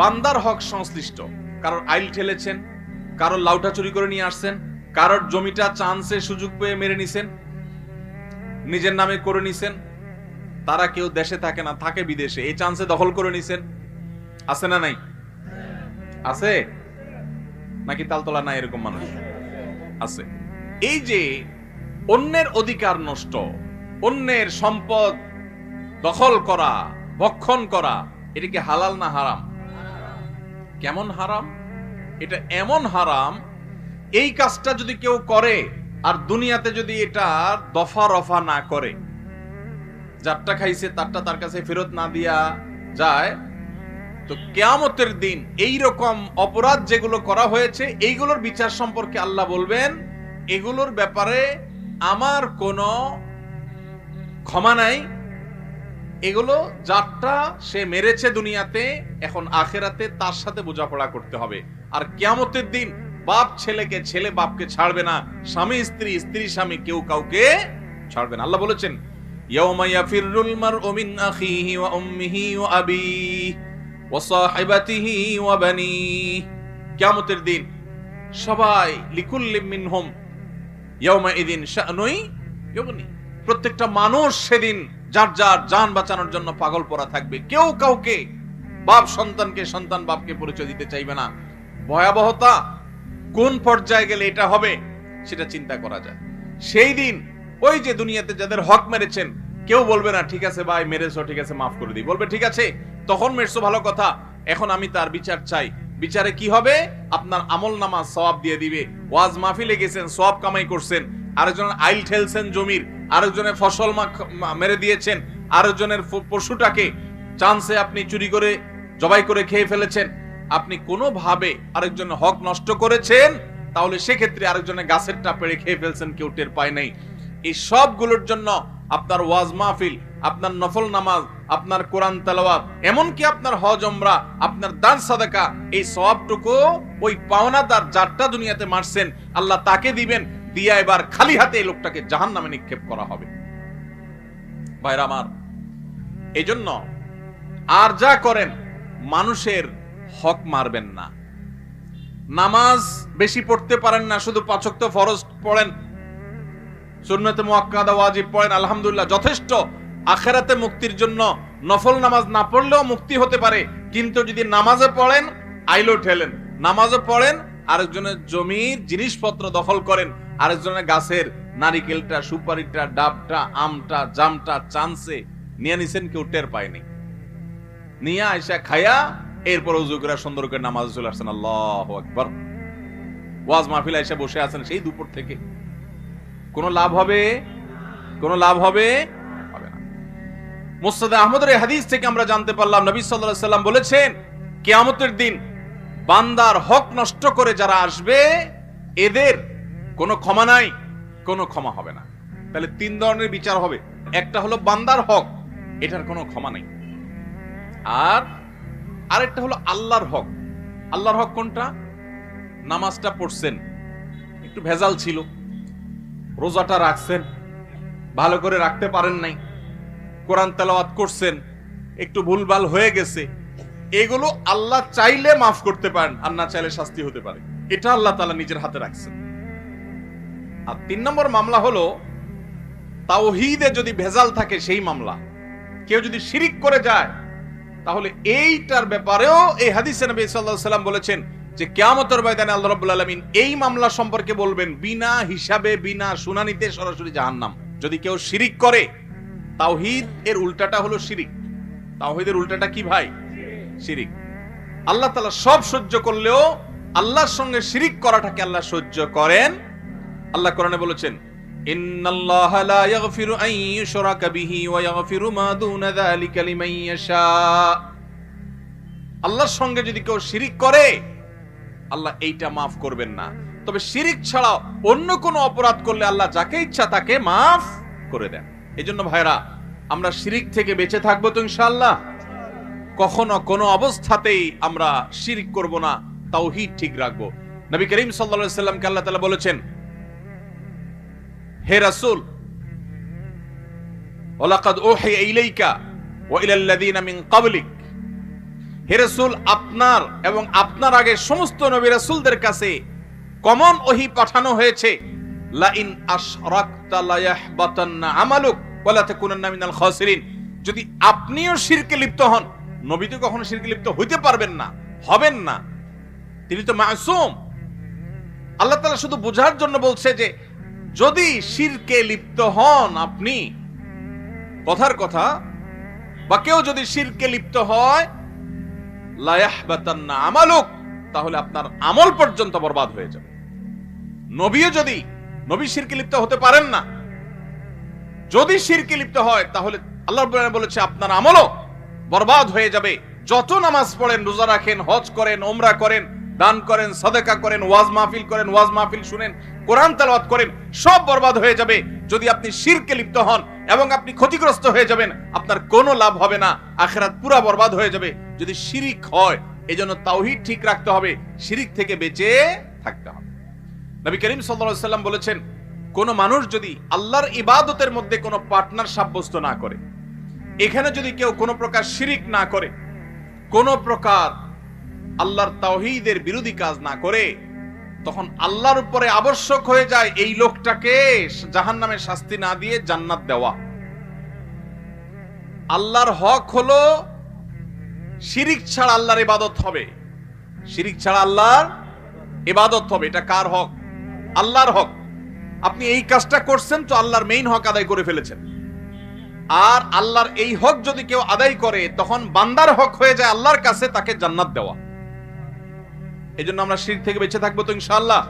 বান্দার হক সংশ্লিষ্ট। কারোর আইল ঠেলেছেন, কারোর লাউটা চুরি করে নিয়ে আসছেন, কারোর জমিটা চান্সে সুযোগ পেয়ে মেরে নিছেন, নিজের নামে করে নিছেন, তারা কেউ দেশে থাকে না, থাকে বিদেশে, এই চান্সে দখল করে নিছেন। আছে না নাই? আছে? নাকি তালতলা না এরকম মানুষ? আছে। এই যে অন্যের অধিকার নষ্ট, অন্যের সম্পদ দখল করা, ভক্ষণ করা, এটা কি হালাল না হারাম? কেমন হারাম? এটা এমন হারাম, এই কাজটা যদি কেউ করে আর দুনিয়াতে যদি এটা দফা রফা না করে, যারটা খাইছে তারটা তার কাছে ফেরত না দিয়া যায়, তো কেয়ামতের দিন এই রকম অপরাধ যেগুলো করা হয়েছে, এইগুলোর বিচার সম্পর্কে আল্লাহ বলবেন, এগুলোর ব্যাপারে আমার কোনো ক্ষমা নাই এগুলো যারটা সে মেরেছে দুনিয়াতে, এখন আখেরাতে তার সাথে বোঝাপড়া করতে হবে। আর কেয়ামতের দিন বাপ ছেলেকে, ছেলে বাপকে ছাড়বে না, স্বামী, স্ত্রী স্ত্রী, স্বামী কেউ কাউকে ছাড়বে না। আল্লাহ বলেছেন, ইয়াউমা দিন সবাই, লিকুল্লি প্রত্যেকটা মানুষ সেদিন যার যার যান বাঁচানোর জন্য পাগল পড়া থাকবে। কেউ কাউকে বাপ সন্তানকে, সন্তান বাপকে পরিচয় দিতে চাইবে না। ভয়াবহতা কোন পর্যায়ে গেলে এটা হবে, সেটা চিন্তা করা যায়। সেই দিন ওই যে দুনিয়াতে যাদের হক মেরেছেন, কেউ বলবে না, ঠিক আছে ভাই, মেরেছো, ঠিক আছে, মাফ করে দিই। বলবে, ঠিক আছে, তখন মেরেছো, ভালো কথা। এখন আমি তার বিচার চাই। বিচারে কি হবে? আপনার আমল নামা সওয়াব দিয়ে দিবে। ওয়াজ মাহফিলে গেছেন, সওয়াব কামাই করছেন আরেকজনের আইল ঠেলছেন জমির। আরেকজনের ফসল মেরে দিয়েছেন, আরেকজনের পশুটাকে চান্সে আপনি চুরি করে, জবাই করে খেয়ে ফেলেছেন। আপনি কোনোভাবে আরেকজনের হক নষ্ট করেছেন, তাহলে সেক্ষেত্রে আরেকজনের গাছেরটা পেড়ে খেয়ে ফেলছেন, কেউ টের পায় নাই। এই সবগুলোর জন্য আপনার ওয়াজ মাহফিল, আপনার নফল নামাজ, আপনার কোরআন তেলাওয়াত, এমনকি আপনার হজ ওমরা আপনার দান, সাদাকা, এই সবটুকু ওই পাওনাদার যারটা দুনিয়াতে মারছেন, আল্লাহ তাকে দিবেন দিয়া এবার খালি হাতে এই লোকটাকে জাহান নামে নিক্ষেপ করা হবে। ভাইরা আমার এই জন্য আর যা করেন, মানুষের হক মারবেন না। নামাজ বেশি পড়তে পারেন না, শুধু পাচক তো ফরজ পড়েন। সুন্নতে মুআক্কাদা ওয়াজিব পড়েন, আলহামদুলিল্লাহ, যথেষ্ট। আখেরাতে মুক্তির জন্য নফল নামাজ না পড়লেও মুক্তি হতে পারে, কিন্তু যদি নামাজে পড়েন আইলো ঠেলেন। নামাজে পড়েন, আরেকজনের জমির জিনিসপত্র দখল করেন। আরেকজনের গাছের নারিকেলটা, সুপারিটা, ডাবটা, আমটা, জামটা চান্সে নিয়ে নিছেন, কেউ টের পায়নি। নিয়ে আইসা খায়া এরপর উজু সুন্দর করে নামাজ চলে আসছেন। আল্লাহ আকবর। ওয়াজ মাহফিল এসে বসে আছেন সেই দুপুর থেকে। কোনো লাভ হবে? কোনো লাভ হবে? হবে মুস্তাদ আহমদের হাদিস থেকে আমরা জানতে পারলাম, নবী আলাইহি সাল্লাম বলেছেন, কেয়ামতের দিন বান্দার হক নষ্ট করে যারা আসবে, এদের কোনো ক্ষমা নাই, কোনো ক্ষমা হবে না। তাহলে তিন ধরনের বিচার হবে। একটা হলো বান্দার হক, এটার কোনো ক্ষমা নেই। আর আরেকটা হলো আল্লাহর হক। আল্লাহর হক কোনটা? নামাজটা পড়ছেন। একটু ভেজাল ছিল। রোজাটা রাখছেন। ভালো করে রাখতে পারেন নাই। কোরআন তেলাওয়াত করছেন। একটু ভুলভাল হয়ে গেছে। এগুলো আল্লাহ চাইলে মাফ করতে পারেন, আর না চাইলে শাস্তি হতে পারে। এটা আল্লাহ তাআলা নিজের হাতে রাখছেন। আর তিন নম্বর মামলা হলো, তাওহীদে যদি ভেজাল থাকে সেই মামলা। কেউ যদি শিরিক করে যায়, তাহলে এইটার ব্যাপারেও এই হাদিসে নবী আলাইহি সাল্লাম বলেছেন যে কিয়ামতের ময়দানে আল্লাহ রাব্বুল আলামিন এই মামলা সম্পর্কে বলবেন বিনা হিসাবে, বিনা শুনানিতে সরাসরি জাহান্নাম। যদি কেউ শিরিক করে, তাওহীদ এর উল্টাটা হলো শিরিক। তাওহীদের উল্টাটা কি ভাই? শিরিক। আল্লাহ তাআলা সব সহ্য করলেও আল্লাহর সঙ্গে শিরিক করাটাকে আল্লাহ সহ্য করেন আল্লাহ কোরআনে বলেছেন আল্লাহর সঙ্গে যদি কেউ শিরিক করে, আল্লাহ এইটা মাফ করবেন না। তবে শিরিক ছাড়াও অন্য কোনো অপরাধ করলে আল্লাহ যাকে ইচ্ছা তাকে মাফ করে দেন। এই জন্য ভাইরা আমরা শিরিক থেকে বেঁচে থাকব তো ইনশাআল্লাহ। কখনো কোনো অবস্থাতেই আমরা শিরিক করব না, তাওহীদ ঠিক রাখব। নবী করিম সাল্লাল্লাহু আলাইহি সাল্লামকে আল্লাহ তাআলা বলেছেন হে রাসুল, ওয়ালাকাদ উহিয়া ইলাইকা ওয়া ইলাল লাযিনা মিন ক্বাবলিক। হে রাসূল, আপনার এবং আপনার আগে সমস্ত নবী রাসূলদের কাছে কমন ওহি পাঠানো হয়েছে লা ইন আশরাকতা লা আমালুক ওয়া লা তাকুনান্না মিনাল খাসিরিন। যদি আপনিও শিরকে লিপ্ত হন, নবী তো কখনো শিরকে লিপ্ত হইতে পারবেন না, হবেন না। তিনি তো মাসুম। আল্লাহ তাআলা শুধু বোঝার জন্য বলছে যে যদি শিরকে লিপ্ত হন আপনি, কথার কথা, বা কেউ যদি শিরকে লিপ্ত হয় আমালুক, তাহলে আপনার আমল পর্যন্ত বরবাদ হয়ে যাবে। নবীও যদি, নবী শিরকে লিপ্ত হতে পারেন না, যদি শিরকে লিপ্ত হয়, তাহলে আল্লাহ বলেছে, আপনার আমলও বরবাদ হয়ে যাবে। যত নামাজ পড়েন, রোজা রাখেন, হজ করেন ওমরা করেন দান করেন, সদেকা করেন, ওয়াজ মাহফিল করেন, ওয়াজ মাহফিল শুনেন, কোরআন তেলাওয়াত করেন, সব বরবাদ হয়ে যাবে। যদি আপনি শিরকে লিপ্ত হন এবং আপনি ক্ষতিগ্রস্ত হয়ে যাবেন, আপনার কোনো লাভ হবে না, আখেরাত পুরা বরবাদ হয়ে যাবে। যদি শিরিক হয়, এজন্য তাওহীদ ঠিক রাখতে হবে, শিরিক থেকে বেঁচে থাকতে হবে। নবী করিম সাল্লাল্লাহু সাল্লাম বলেছেন, কোন মানুষ যদি আল্লাহর ইবাদতের মধ্যে কোনো পার্টনার সাব্যস্ত না করে, এখানে যদি কেউ কোনো প্রকার শিরিক না করে, কোনো প্রকার আল্লাহর তাওহীদের বিরোধী কাজ না করে, তখন আল্লাহর উপরে আবশ্যক হয়ে যায় এই লোকটাকে জাহান্নামের শাস্তি না দিয়ে জান্নাত দেওয়া। আল্লাহর হক হলো শিরিক ছাড়া আল্লাহর ইবাদত হবে। শিরিক ছাড়া আল্লাহর ইবাদত হবে, এটা কার হক? আল্লাহর হক। আপনি এই কাজটা করছেন তো আল্লাহর মেইন হক আদায় করে ফেলেছেন। আর আল্লাহর এই হক যদি কেউ আদায় করে, তখন বান্দার হক হয়ে যায় আল্লাহর কাছে তাকে জান্নাত দেওয়া। এই জন্য আমরা শির থেকে বেঁচে থাকব তো ইনশাআল্লাহ